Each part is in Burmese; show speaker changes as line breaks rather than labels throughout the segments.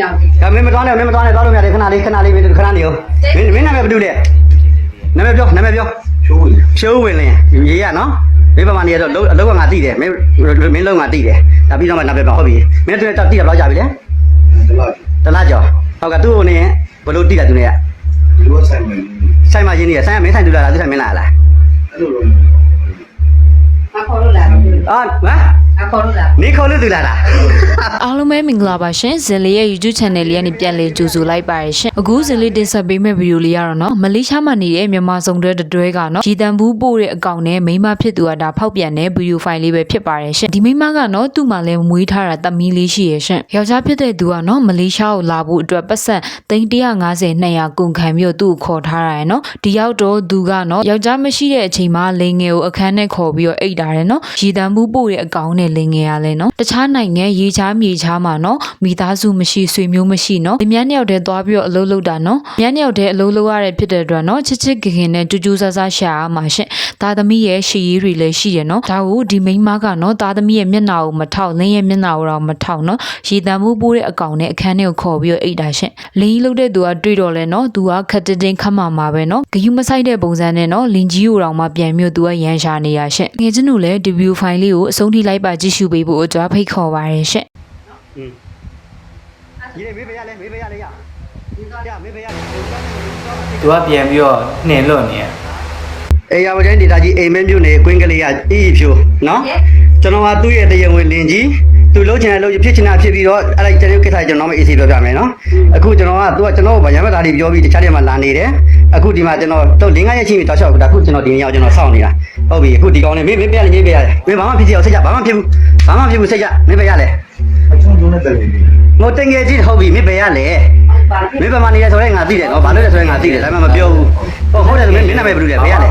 ညောင်
ဒါမင်းမသွားနဲ့မင်းမသွားနဲ့သွားလို့မရတယ်ခဏလေးခဏလေးမင်းခဏနေရောမင်းမင်းနာမည်ဘာတူလဲနာမည်ပြောနာမည်ပြော
ချိုးဝင်
ဖြိုးဝင်လင်းရေးရနော်မင်းပမာနေရတော့အလောက်ကငါတိတယ်မင်းမင်းလုံးငါတိတယ်ဒါပြီးတော့မှနာမည်ပြောဟုတ်ပြီမင်းတို့တိရတော့ကြာပြီလေ
တလား
တလားကြောဟုတ်ကသူ့ကိုနေဘလို့တိတာသူနေက
ဒီလိုဆိုင်မယ်
ဆိုင်မှာရင်းနေရဆိုင်မင်းဆိုင်တူလာလားသူဆိုင်မင်းလာလား
အဲ့လိုတော့
မခေါ်လို့လာတော့
အာဟမ်
အ ခေါ်လို့လာ
နေခေါ်လို့တူလာလား
အားလုံးပဲမင်္ဂလာပါရှင်ဇင်လေးရဲ့ YouTube channel လေးကနေပြန်လည်ကြိုဆိုလိုက်ပါရရှင်အခုဇင်လေးတင်ဆက်ပေးမယ့်ဗီဒီယိုလေးကတော့နော်မလေးရှားမှာနေတဲ့မြန်မာစုံတွဲတတွဲကနော်ရီတန်ဘူးပို့တဲ့အကောင့်နဲ့မိန်းမဖြစ်သူကဒါဖောက်ပြန်တဲ့ဗီဒီယိုဖိုင်လေးပဲဖြစ်ပါတယ်ရှင်ဒီမိန်းမကနော်သူ့မှာလည်းမွေးထားတာသမီးလေးရှိရရှင်ယောက်ျားဖြစ်တဲ့သူကနော်မလေးရှားကိုလာဖို့အတွက်ပတ်စံ350 200ကုန်ခံပြီးတော့သူ့ကိုခေါ်ထားတာရယ်နော်ဒီရောက်တော့သူကနော်ယောက်ျားမရှိတဲ့အချိန်မှာလင်ငယ်ကိုအခန်းထဲခေါ်ပြီးတော့အိတ်တာရယ်နော်ရီတန်ဘူးပို့တဲ့အကောင့်နဲ့လင်ငယ်ရလဲနော်တခြားနိုင်ငံရေချားမြေချားမှာနော်မိသားစုမရှိဆွေမျိုးမရှိနော်ဒီမြန်းနှစ်ယောက်တည်းသွားပြီးတော့အလုပ်လုပ်တာနော်မြန်းနှစ်ယောက်တည်းအလုပ်လုပ်ရတဲ့ဖြစ်တဲ့အတွက်နော်ချစ်ချစ်ခင်ခင်နဲ့ကြူးကြူးဆဆရှာရမှာရှင့်သားသမီးရဲ့ရှီရေးတွေလည်းရှိရနော်ဒါကိုဒီမိန်းမကနော်သားသမီးရဲ့မျက်နှာကိုမထောက်လင်းရဲ့မျက်နှာကိုတော့မထောက်နော်ရေတံမှုပိုးတဲ့အကောင်နဲ့အခန်းထဲကိုခေါ်ပြီးတော့အိတ်တာရှင့်လင်းကြီးလုပ်တဲ့သူကတွေ့တော့လဲနော်သူကခက်တင်းတင်းခတ်မှာမှာပဲနော်ဂယူးမဆိုင်တဲ့ပုံစံနဲ့နော်လင်ကြီးကိုတော့မှပြန်ပြီးတော့သူကရန်ရှာနေရရှင့်ငယ်ချင်းတို့လည်းဒီဗီဒီယိုဖိုင်လေးကိုအဆုံးထိလိုက်ပါကြည့်ရှုပေးဖို့အကြွားဖိတ်ခေါ်ပါရရှင့်
ရေးမေးပေးရလဲမေးပေးရလဲရရမေးပေးရလဲ
သူကပြန်ပြီးတော့နှင်လွတ်နေရ
အေးရဝတိုင်းဒေတာကြီးအိမ်မဲမြို့နယ်ကွင်းကလေးကအီးဖြိုနော်ကျွန်တော်ကသူ့ရဲ့တရားဝင်လင်ကြီး သူလုံးချင်တဲ့လုံးဖြစ်ချင်တာဖြစ်ပြီးတော့အဲ့ဒါကျွန်တော်ကိစ္စကျွန်တော်မအေးစီပြောပြမယ်နော်အခုကျွန်တော်ကသူကကျွန်တော်ဗရမ်းမသားလေးပြောပြီးတခြားတွေမှာလာနေတယ်အခုဒီမှာကျွန်တော်တော့လင်းကားရဲ့ချင်းပြီးတောက်လျှောက်ဒါအခုကျွန်တော်ဒီနေ့ရောက်ကျွန်တော်စောင့်နေတာဟုတ်ပြီအခုဒီကောင်းလေးမေးမေးပြရလေမေးပြရလေမေးဘာမှဖြစ်စီအောင်စိတ်ကြဘာမှဖြစ်ဘူးဘာမှဖြစ်ဘူးစိတ်ကြမေးပြရလေ
အချုံချုံနဲ့တည်းလေး
ငိုတင်ငယ်ကြီးဟုတ်ပြီမေးပြရလေ
ပါပြီ
မင်းဘာမှနေရဆိုရဲငါသိတယ်နော်ဘာလို့လဲဆိုရဲငါသိတယ်ဒါမှမပြောဘူးဟုတ်ဟုတ်တယ်မင်းမင်းနာမည်ဘယ်လိုလဲဘယ်ရလဲ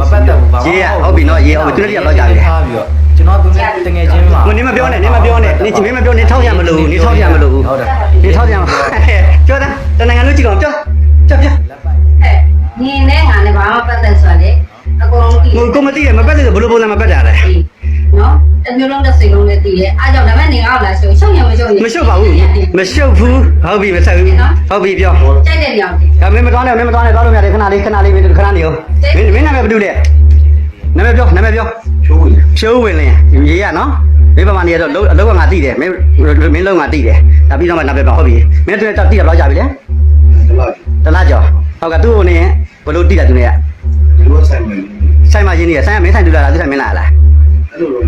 မပတ်သက်ဘူးဘာမှ
ရေးရဟုတ်ပြီနော်ရေးဟုတ်ပြီသူတို့တရားတော့ကြာပြီ
ထားပြီးတော့ ကျွန်တော်သူနဲ့တငယ်ချင်းမှာ
မင်းမပြောနဲ့နင်းမပြောနဲ့နင်းမင်းမပြောနင်းထောက်ရမလို့နင်းထောက်ရမလို့
ဟုတ်တယ်
နင်းထောက်ရမပြောတာတနင်္ဂနွေကြည့်တော့ပြောပြောပြော
ဟဲ့နင်းနဲ့ငါနဲ့ဘာမှပတ်သက်ဆိုလေအကုန်လုံးကြည့်
ကိုကိုမသိတယ်မပတ်တယ်ဆိုဘလို့ပုံစံမပတ်တာလဲ
နော်အမျိုးလုံးတစ်စိတ်လုံးနဲ့တည်ရဲ့အားကြောင့်ဒါမဲ့နေအောင်လာရှုံရှုံရမရှုံ
မရှုပ်ပါဘူးမရှုပ်ဘူးဟုတ်ပြီမဆက်ဘူးဟုတ်ပြီပြော
ကြိုက်တဲ့ညောင်
ဒါမင်းမတော်နဲ့မင်းမတော်နဲ့သွားလို့မရတယ်ခဏလေးခဏလေးမင်းခဏနေရောမင်းမင်းနာမည်ဘာတူလဲ နာမည်ပြောနာမည်ပြော
ချိုးဝင်
ဖြိုးဝင်လင်းရေးရနော်မင်းပမာနေရတော့အလောက်ကငါတိတယ်မင်းမင်းလုံးငါတိတယ်ဒါပြီးတော့မှနာမည်ပြောဟုတ်ပြီမင်းတို့တိရတော့ကြာပြီလေ
တလား
တလားကြောဟုတ်ကသူ့ကိုနေဘလို့တိတာသူနေက
ဒီလိုဆိုင်မယ်
ဆိုင်မှာရင်းနေရဆိုင်ကမင်းဆိုင်တူလာလားသူဆိုင်မင်းလာလား
အဲ့လိုတော့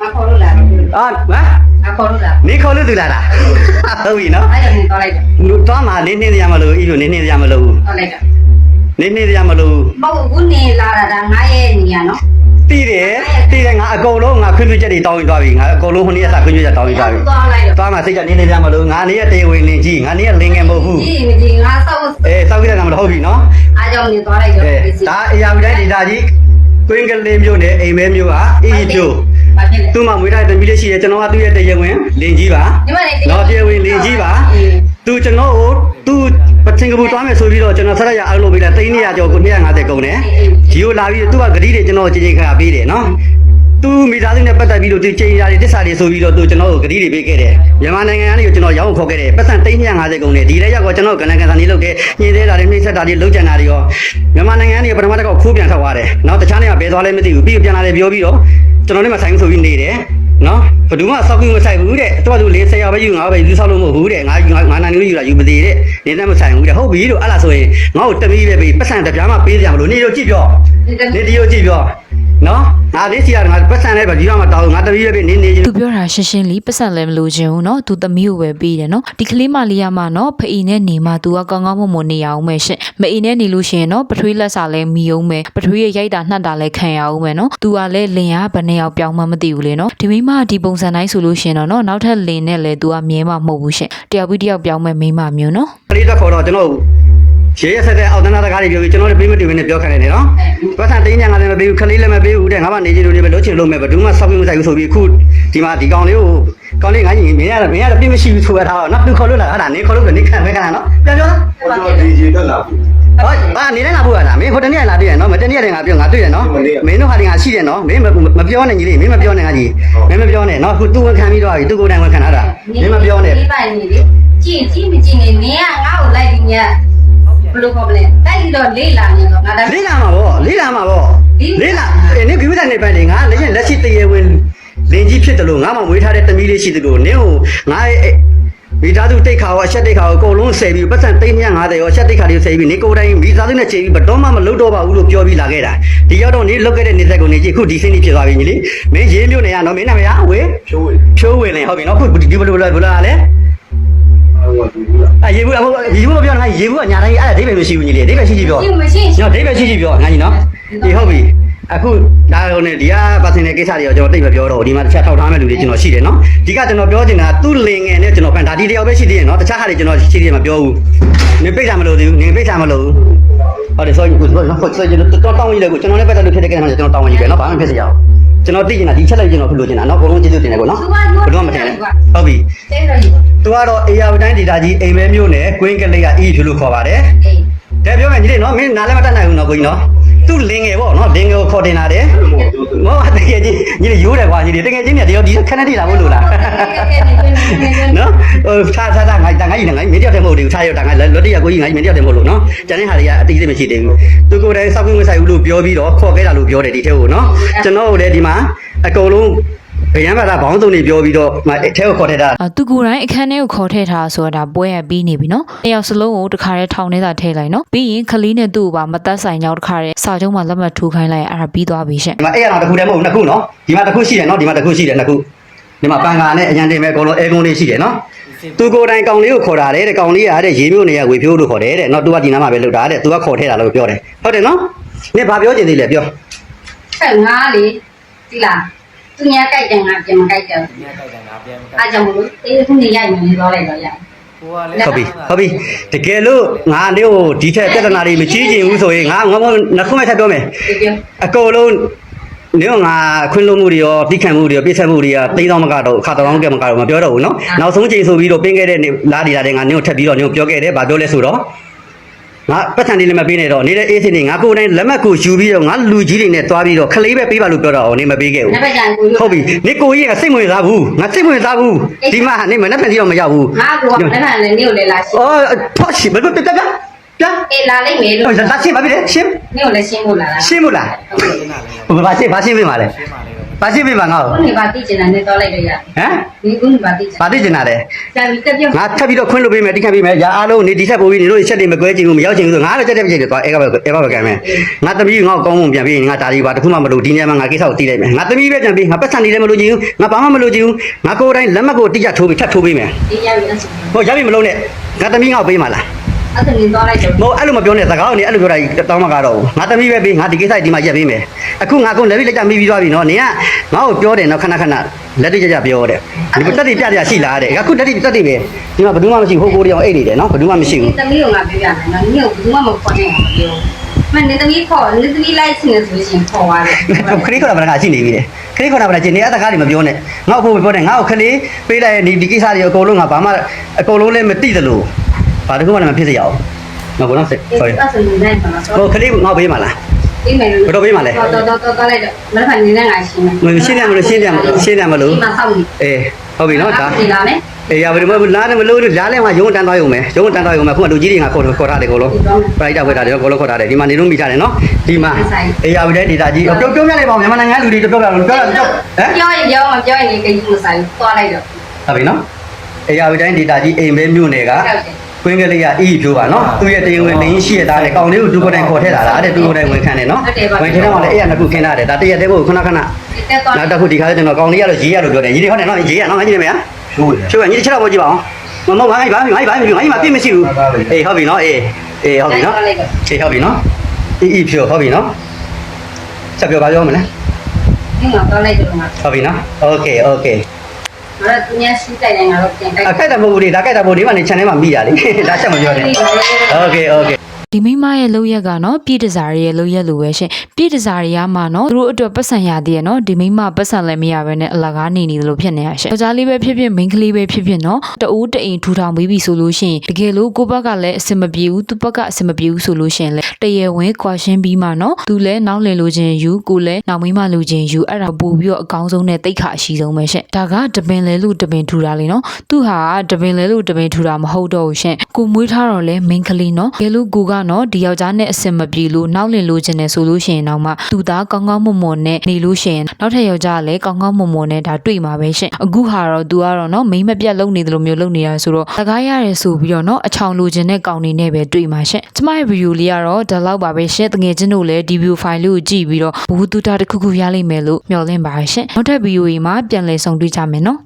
မခေါ်လို့လာတော့
အာဟမ်
အခေါ်လို့လာ
နေခေါ်လို့တူလာလားဟုတ်ပြီနော်
အဲ့ဒါနဲ့တော့လိုက်တော့
လူသွားမှာနေနေရမလို့ဤလိုနေနေရမလို့
တော့လိုက်တော့
နေနေရမလို့
မဟုတ်ဘူးနေလာတာဒါငါရဲ့နေရနော်
တိတယ်တိတယ်ငါအကုန်လုံးငါခွင့်ပြုချက်တွေတောင်းပြီးသွားပြီငါအကုန်လုံးဟိုနေ့ကစခွင့်ပြုချက်တောင်းပြီးသွားပြီ
သွားလိုက်တော့
သွားမှာစိတ်ကနေနေရမလို့ငါနေရတေဝင်လင်ကြီးငါနေရလင်ငယ်မဟုတ်ဘူး
ကြည့်မကြည့်ငါစောက်
အေးစောက်ကြည့်တာမဟုတ်ပြီနော်
အားကြောင့်နေသွားလိုက်တော့
အဲဒါအရာဝတိုင်းဒေတာကြီးကွင်းကလေးမျိုးနဲ့အိမ်မဲမျိုးကအေးကျိုး
ဘာဖြစ်လဲ
သူ့မှာမွေးထားတဲ့တမီးလေးရှိတယ်ကျွန်တော်ကသူ့ရဲ့တရားဝင်လင်ကြီးပါ
ညီမလေး
တော့တရားဝင်လင်ကြီးပါသူကျွန်တော်ကိုသူ ပချင်းကပူတွားမယ်ဆိုပြီးတော့ကျွန်တော်ဆက်ရရအောင်လုပ်ပေးလိုက်300ကျော်ကို250ကုန်တယ်ဂျီကိုလာပြီးသူကဂတိတွေကျွန်တော်ချင်းချင်းခါပေးတယ်နော်သူမိသားစုနဲ့ပတ်သက်ပြီးတော့သူချိန်ရာတွေတစ္ဆာတွေဆိုပြီးတော့သူကျွန်တော်ကိုဂတိတွေပေးခဲ့တယ်မြန်မာနိုင်ငံကနေကျွန်တော်ရောင်းခေါ်ခဲ့တယ်ပတ်စံ350ကုန်တယ်ဒီလည်းရောက်တော့ကျွန်တော်ကနန်ကန်ဆန်လေးလုပ်ခဲ့ညင်းသေးတာတွေနှိမ့်ဆက်တာတွေလုပ်ကြံတာတွေရောမြန်မာနိုင်ငံကနေပထမတစ်ခေါက်ခိုးပြန်ထွက်သွားတယ်နောက်တခြားနေရာဘယ်သွားလဲမသိဘူးပြီးပြန်လာတယ်ပြောပြီးတော့ကျွန်တော်နဲ့မဆိုင်ဘူးဆိုပြီးနေတယ် နော်ဘယ်သူမှစောက်ကူမဆိုင်ဘူးတဲ့တော်သူလေးဆရာပဲယူငါပဲယူဆောက်လို့မဟုတ်ဘူးတဲ့ငါငါငါနိုင်လို့ယူတာယူမသေးတဲ့နေနဲ့မဆိုင်ဘူးတဲ့ဟုတ်ပြီလို့အဲ့လားဆိုရင်ငါ့ကိုတမီးပဲပြီးပတ်စံတပြားမှပေးကြမလို့နေတော့ကြည့်ပြောနေဒီကိုကြည့်ပြော နော်ငါလေးစီရငါပတ်စံလည်းပဲဒီတော့မှတောင်းငါတမီးပဲနေနေ
သူပြောတာရှင်းရှင်းလေးပတ်စံလည်းမလို့ခြင်းဘူးနော်သူတမီးကိုပဲပေးတယ်နော်ဒီကလေးမလေးရမှနော်ဖအီနဲ့နေမှသူကကောင်းကောင်းမွန်မွန်နေရအောင်ပဲရှင့်မအီနဲ့နေလို့ရှင်နော်ပထွေးလက်စာလည်းမီအောင်ပဲပထွေးရဲ့ရိုက်တာနှက်တာလည်းခံရအောင်ပဲနော်သူကလည်းလင်ရဘယ်နှစ်ယောက်ပြောင်းမှမသိဘူးလေနော်ဒီမိမဒီပုံစံတိုင်းဆိုလို့ရှင်တော့နော်နောက်ထပ်လင်နဲ့လည်းသူကမြဲမှမဟုတ်ဘူးရှင့်တယောက်ပြီးတယောက်ပြောင်းမဲ့မိမမျိုးနော်
ကလေးသက်ခေါ်တော့ကျွန်တော် ရေရဆက်တဲ့အောက်တန်းသားတကားတွေပြောပြီးကျွန်တော်လည်းပေးမတူဘဲနဲ့ပြောခိုင်းနေတယ်နော်ပတ်စံတင်းညာကလည်းမပေးဘူးခလေးလည်းမပေးဘူးတဲ့ငါမှနေချင်လို့နေပဲလို့ချင်လို့မဲ့ဘယ်သူမှစောက်ပြီးမဆိုင်ဘူးဆိုပြီးအခုဒီမှာဒီကောင်လေးကိုကောင်လေးငါကြီးမင်းရမင်းရပြင်းမရှိဘူးဆိုရတာနော်သူခေါ်လို့လာအဲ့ဒါနေခေါ်လို့နေခံမဲခံနော်ပြန်ပြောလား
ဟိုတော့ဒီဂျီတက်လာပြီ
ဟောအာနေတိုင်းလာဖို့ရလားမင်းဟိုတနေ့လာတွေ့ရနော်မတနေ့လည်းငါပြောငါတွေ့ရနော်မင်းတို့ဟာဒီငါရှိတယ်နော်မင်းမပြောနဲ့ကြီးလေးမင်းမပြောနဲ့ငါကြီးမင်းမပြောနဲ့နော်ခုသူဝန်ခံပြီးတော့ပြီသူကိုယ်တိုင်ဝန်ခံထားတာမင်းမပြောနဲ့
ဒီပိုင်နေလေကြည့်ကြည့်မကြည့်နေနင်ကငါ့ကိုလိုက်ပြီးည ဘယ်လိုခေါ်မလဲတိုက်ပြီးတော့လေးလာနေတော့ငါဒါ
လေးလာမှာဗောလေးလာမှာဗောလေးလာအေးနေကိဝဒနေပန်းနေငါလည်းလက်ရှိတရေဝင်လင်ကြီးဖြစ်တယ်လို့ငါမှမွေးထားတဲ့တမီးလေးရှိတယ်လို့နင်းကိုငါမိသားစုတိတ်ခါရောအချက်တိတ်ခါရောအကုန်လုံးဆယ်ပြီးပတ်စံ350ရောအချက်တိတ်ခါတွေဆယ်ပြီးနေကိုယ်တိုင်မိသားစုနဲ့ချိန်ပြီးဘတော်မှမလုပ်တော့ပါဘူးလို့ပြောပြီးလာခဲ့တာဒီရောက်တော့နေလုတ်ခဲ့တဲ့နေဆက်ကိုနေကြည့်ခုဒီစင်းကြီးဖြစ်သွားပြီညီလေးမင်းရေးမြို့နေရနော်မင်းနာမည်ကဝေ
ဖြိုးဝင်
ဖြိုးဝင်လေဟုတ်ပြီနော်ခုဒီဘလိုဘလိုဘလိုလဲ
ဟိုကဒီဘူးလား
အရေဘူးအခုရေဘူးမပြောနဲ့ရေဘူးကညာတိုင်းအဲ့ဒါဒိဗယ်မရှိဘူးညီလေးဒိဗယ်ရှိရှိပြော
ကြည့်မရှိ
ကျွန်တော်ဒိဗယ်ရှိရှိပြောငါကြီးနော်ဒီဟုတ်ပြီအခုဒါရုံနဲ့ဒီကပါစင်တဲ့ကိစ္စတွေရောကျွန်တော်တိတ်မပြောတော့ဘူးဒီမှာတခြားထောက်ထားမဲ့လူတွေကျွန်တော်ရှိတယ်နော်ဒီကကျွန်တော်ပြောချင်တာသူ့လင်ငယ်နဲ့ကျွန်တော်ဖန်ဒါဒီတယောက်ပဲရှိသေးတယ်နော်တခြားဟာတွေကျွန်တော်ရှိသေးတယ်မပြောဘူးနေပိတ်တာမလို့သေးဘူးနေပိတ်တာမလို့ဟုတ်တယ်ဆိုရင်ကိုနော်ဆိုရင်တော့တောင်းရည်လေကိုကျွန်တော်လည်းပတ်သက်လို့ဖြစ်တဲ့ကိစ္စမှာကျွန်တော်တောင်းရည်ပဲနော်ဘာမှဖြစ်စရာ ကျွန်တော်သိချင်တာဒီချက်လိုက်ကျွန်တော်ဖြစ်လို့ချင်တာနော်အကုန်လုံးကျေးဇူးတင်တယ်ကိုနော်ဘယ်တော့မှမထင်နဲ့ဟုတ်ပြီ
စိတ်တော့ယူ
သူကတော့အေယာဝတိုင်းဒေတာကြီးအိမ်မဲမျိုးနဲ့ကွင်းကလေးကအီးဖြူလို့ခေါ်ပါတယ်
အေး။
ဒါပြောမယ်ညီလေးနော်မင်းနားလည်းမတတ်နိုင်ဘူးနော်ကိုကြီးနော်။ သူ့လင်ငယ်ပေါ့နော်လင်ငယ်ကိုခေါ်တင်လာတယ်။မောတကယ်ကြီးညီလေးရိုးတယ်ကွာညီလေးတကယ်ကြီးမြတ်တရောဒီခဏတည်းလာဖို့လို့လား။နော်ဟိုထားထားထားငါတန်ငါကြီးငါမင်းတယောက်တည်းမဟုတ်ဘူးထားရတာငါလွတ်တရကိုကြီးငါမင်းတယောက်တည်းမဟုတ်လို့နော်။ကျန်တဲ့ဟာတွေကအတိအကျမရှိသေးဘူး။သူကိုယ်တိုင်စောက်ကွင်းဝဆိုင်ဘူးလို့ပြောပြီးတော့ခေါ်ခဲ့တာလို့ပြောတယ်ဒီထဲကိုနော်။ကျွန်တော်တို့လည်းဒီမှာအကုန်လုံး ဗျံပါတာဘောင်းစုံတွေပြောပြီးတော့အဲထဲကိုခေါ်ထည့်တာ
အသူကိုယ်တိုင်အခန်းထဲကိုခေါ်ထည့်ထားဆိုတာဒါပွဲရပြီးနေပြီနော်။တယောက်စလုံးကိုတခါတည်းထောင်ထဲသာထည့်လိုက်နော်။ပြီးရင်ခလီးနဲ့သူ့ကိုပါမသက်ဆိုင်ကြောင်းတခါတည်းစာချုပ်မှာလက်မှတ်ထိုးခိုင်းလိုက်ရင်အဲ့ဒါပြီးသွားပြီရှင့်
ဒီမှာအဲ့ရအောင်တစ်ခုတည်းမဟုတ်ဘူးနှစ်ခုနော်ဒီမှာတစ်ခုရှိတယ်နော်ဒီမှာတစ်ခုရှိတယ်နှစ်ခုဒီမှာပန်ကာနဲ့အရန်တင်မဲ့အကုန်လုံးအဲကုန်းလေးရှိတယ်နော်သူကိုယ်တိုင်ကောင်လေးကိုခေါ်တာတဲ့ကောင်လေးရတဲ့ရေမျိုးနေရဝေဖြိုးလို့ခေါ်တယ်တဲ့နော်သူကဒီနားမှာပဲလောက်တာတဲ့သူကခေါ်ထဲတာလို့ပြောတယ်ဟုတ်တယ်နော်နင်ဘာပြောချင်သေးလဲပြော
ဆက်ငါလေဒီလား သူညာကြိုက်တယ်ငါပြန်မကြိုက်တယ်
ညတိုက်တယ်ငါပြန်မက
အားကြောင့်မလို့တေးခုနေရိုက်နေတော့လိုက်တော့ရ
ကိုကလည်း
ဟုတ်ပြီဟုတ်ပြီတကယ်လို့ငါနေကိုဒီထက်ပြဿနာတွေမကြီးကျင်ဘူးဆိုရင်ငါငေါငေါနှစ်ခုမဲ့ထပ်ပြောမယ်
ဒီပြော
အကုန်လုံးနေကငါခွင့်လို့မှုတွေရောတိခံမှုတွေရောပြည့်ဆက်မှုတွေကတိန်းတော့မကတော့ခါတောင်းကဲမကတော့မပြောတော့ဘူးเนาะနောက်ဆုံးချိန်ဆိုပြီးတော့ပင်းခဲ့တဲ့နေလားဒီလာတဲ့ငါနေကိုထပ်ပြီးတော့နေကိုပြောခဲ့တယ်ဗာပြောလဲဆိုတော့ ငါပတ်စံလေးလည်းမပေးနဲ့တော့နေတဲ့အေးစင်းနေငါကိုယ်တိုင်လက်မှတ်ကိုယူပြီးတော့ငါလူကြီးတွေနဲ့တွားပြီးတော့ခလေးပဲပေးပါလို့ပြောတော့နေမပေးခဲ့ဘူး
နောက်ကြံကို
ဟုတ်ပြီနေကိုကြီးကစိတ်ဝင်စားဘူးငါစိတ်ဝင်စားဘူးဒီမှာနေမနဲ့ဖန်စီတော့မရောက်ဘူး
ငါကလည်းလည်းလည်းနေကိုလည်းလာရှင်း
အော်ဖောက်ရှိဘယ်လိုပြပြပြပြ
အေးလာလိုက်မယ်လို့
ဟိုလာရှင်းပါပြီရှင်း
နေကိုလည်းရှင်းဖို့လာလား
ရှင်းမလား
ရှင်းတာလေ
ဘာရှင်းဘာရှင်းပေးပါလဲ
ရှင်းပါလေတော့
ဘာရှင်းပေးပါငါ့ကို
ခုနေပါတိကျင်တယ်နေတော့လိုက်တော့ရ
ဟမ်
ဒီခုနေပါတိကျင်
ဘာသိကျင်တာလဲ
ကြာပြီတက်ပြော
ငါထပ်ပြီးတော့ခွင့်လို့ပေးမယ်တိခတ်ပေးမယ်ညာအားလုံးနေဒီထက်ပိုပြီးနေတို့ချက်တွေမကွဲချင်ဘူးမရောက်ချင်ဘူးဆိုငါလည်းတက်တက်ပြည့်တယ်သွားအဲကပဲအဲကပဲကံမယ်ငါသမီးငါ့ကိုကောင်းမှုပြန်ပြီးငါဒါဒီပါတခုမှမလုပ်ဒီနေ့မှငါကိစ္စကိုတီးလိုက်မယ်ငါသမီးပဲပြန်ပြီးငါပတ်စံနေလည်းမလုပ်ချင်ဘူးငါဘာမှမလုပ်ချင်ဘူးငါကိုယ်တိုင်လက်မှတ်ကိုတိကျထိုးပြီးထပ်ထိုးပေးမယ်
ဒီရပြီအဆူ
ဟိုရပြီမလုပ်နဲ့ငါသမီးငါ့ကိုပေးမှာလား
အဲ့ဒါနေတော့လိုက်တော့
မဟုတ်အဲ့လိုမပြောနဲ့စကားကိုနေအဲ့လိုပြောတာတောင်းမကတော့ဘူးငါသမီးပဲပေးငါဒီကိစ္စဒီမှာရက်ပေးမယ်အခုငါကုန်လက်ပြီးလက်ကြမိပြီးသွားပြီနော်နင်ကငါ့ကိုပြောတယ်နော်ခဏခဏလက်တိကျကျပြောတယ်ဒီတက်တိပြတယ်ရှိလားတဲ့အခုတက်တိတက်တိပဲဒီမှာဘယ်သူမှမရှိဘူးဟိုကိုတယောက်အိတ်နေတယ်နော်ဘယ်သူမှမရှိဘူး
သမီးကငါပြောပြမယ်နော်နေကိုဘူးမှမခေါ်နိုင်အောင်ပြောမနေသမီးခေါ်နေသမီးလိုက်စနေဆိုရှင်ခေါ်သွားတယ်
ခရီးခေါ်တာဗလားရှိနေပြီလေခရီးခေါ်တာဗလားကျင်နေအတကားတွေမပြောနဲ့ငါ့အဖို့ပြောတယ်ငါ့ကိုခလေးပေးလိုက်ဒီဒီကိစ္စတွေအကုန်လုံးငါဘာမှအကုန်လုံးလည်းမသိသလို ဘာတခုမှလည်းမဖြစ်စေရအောင်နော်ဘောနော် sorry
အဲ့ဒါဆိုနေနိုင်ပါလား
ဟိုခလေးငါ့ပေးမှာလား
အေးမယ်လို့
ဘယ်တော့ပေးမှာလဲ
တော့တော့တော့တော့လိုက်တော့မနေ့ကနေနဲ့ငါရှင်းမယ်
မရှင်းရမလို့ရှင်းရမလို့ရှင်းရမလို့
ဒီမှာဆောက်နေ
အေးဟုတ်ပြီနော်ဒါ
ဒီလာမယ်
အေးရပါဒီမလားတယ်မလို့လားလဲမှာရုံးတန်းသွားရုံပဲရုံးတန်းသွားရုံပဲခုမှလူကြီးတွေကခေါ်ခေါ်ထားတယ်ကိုလုံးပရိုက်တာဝက်တာတွေကိုလုံးခေါ်ထားတယ်ဒီမှာနေလို့မိထားတယ်နော်ဒီမှာအေးရပါတဲ့ဒေတာကြီးပြောပြောပြလိုက်ပါဦးမြန်မာနိုင်ငံလူတွေပြောပြလို့ပြောပြောဟမ်
ပြောရင်ပြောမပြောရင်ကိစ္စမဆိုင်သွားလိုက်တော့
ဟုတ်ပြီနော်အေးရပါတဲ့ဒေတာကြီးအိမ်ပဲမြို့နယ်က
ဟုတ်တယ်
ကွင်းကလေးကအီးဖြိုးပါနော်သူ့ရဲ့တရားဝင်တင်းရှိရတာလေကောင်လေးကိုသူကိုယ်တိုင်ခေါ်ထည့်လာတာတဲ့သူကိုယ်တိုင်ဝင်ခံတယ်နော်ဝင်ထည့်တော့လည်းအဲ့ရနှစ်ခုခင်းထားတယ်ဒါတရက်တည်းကိုခဏခဏ
တက်သွား
နောက်တစ်ခုဒီခါကျတော့ကောင်လေးကတော့ရေးရလို့ပြောတယ်ရေးတယ်ဟုတ်တယ်နော်ရေးရနော်ငါကြည့်နေမလား
ဖြိုးဝင်
ဖြိုးကညီတစ်ချက်တော့ပို့ကြည့်ပါအောင်မမငါ့ဘာမှငါ့ဘာမှငါ့မှာပြည့်မရှိဘူးအေးဟုတ်ပြီနော်အေးအေးဟုတ်ပြီနော်အေးဟုတ်ပြီနော်အေးအေးဖြိုးဟုတ်ပြီနော်ဆက်ပြောပါပြောမလား
ဒီမှာသွားလိုက်တော့ငါ
ဟုတ်ပြီနော်โอเคโอเค
တော့သူများရှိတိုက်တိုင်းကတော့ပြန်တိုက်
အခက်တမို့ဘူးလေဒါကြိုက်တာမို့ဒီမှာနေ channel မှာမိတာလေဒါချက်မပြောနဲ့ Okay okay
ဒီမိန်းမရဲ့လောက်ရက်ကနော်ပြည်တစားရဲ့လောက်ရက်လိုပဲရှင်ပြည်တစားတွေကမှနော်သူတို့အတွက်ပတ်စံရသေးရဲ့နော်ဒီမိန်းမပတ်စံလည်းမရဘဲနဲ့အလကားနေနေတယ်လို့ဖြစ်နေရရှင်ယောက်ျားလေးပဲဖြစ်ဖြစ်မိန်းကလေးပဲဖြစ်ဖြစ်နော်တအိုးတအိမ်ထူထောင်ပြီးပြီဆိုလို့ရှိရင်တကယ်လို့ကိုယ့်ဘက်ကလည်းအဆင်မပြေဘူးသူ့ဘက်ကအဆင်မပြေဘူးဆိုလို့ရှိရင်လေတရေဝင်ကွာရှင်းပြီးမှနော်သူလည်းနောက်လည်လို့ခြင်းယူကိုလည်းနောက်မိန်းမလို့ခြင်းယူအဲ့ဒါပို့ပြီးတော့အကောင်းဆုံးနဲ့တိတ်ခါအရှိဆုံးပဲရှင်ဒါကတပင်လဲလို့တပင်ထူတာလေနော်သူဟာတပင်လဲလို့တပင်ထူတာမဟုတ်တော့ဘူးရှင်ကိုမွေးထားတော့လဲမိန်းကလေးနော်ကဲလို့ကိုကနော်ဒီယောက်ျားနဲ့အဆင်မပြေလို့နောက်လည်လို့ခြင်းနဲ့ဆိုလို့ရှိရင်တော့မှသူသားကောင်းကောင်းမွန်မွန်နဲ့နေလို့ရှိရင်နောက်ထပ်ယောက်ျားကလည်းကောင်းကောင်းမွန်မွန်နဲ့ဒါတွေ့မှာပဲရှင်အခုဟာတော့သူကတော့နော်မိန်းမပြတ်လုံနေတယ်လို့မျိုးလုံနေရဆိုတော့တကားရတယ်ဆိုပြီးတော့နော်အချောင်လိုခြင်းနဲ့ကောင်းနေနဲ့ပဲတွေ့မှာရှင်ကျမရဲ့ဗီဒီယိုလေးကတော့ဒီလောက်ပါပဲရှင်တကယ်ချင်းတို့လည်းဒီဗီဒီယိုဖိုင်လေးကိုကြည့်ပြီးတော့ဘူးတူတာတစ်ခုခုရလိမ့်မယ်လို့မျှော်လင့်ပါရှင်နောက်ထပ်ဗီဒီယိုကြီးမှာပြန်လည်ဆုံတွေ့ကြမယ်နော်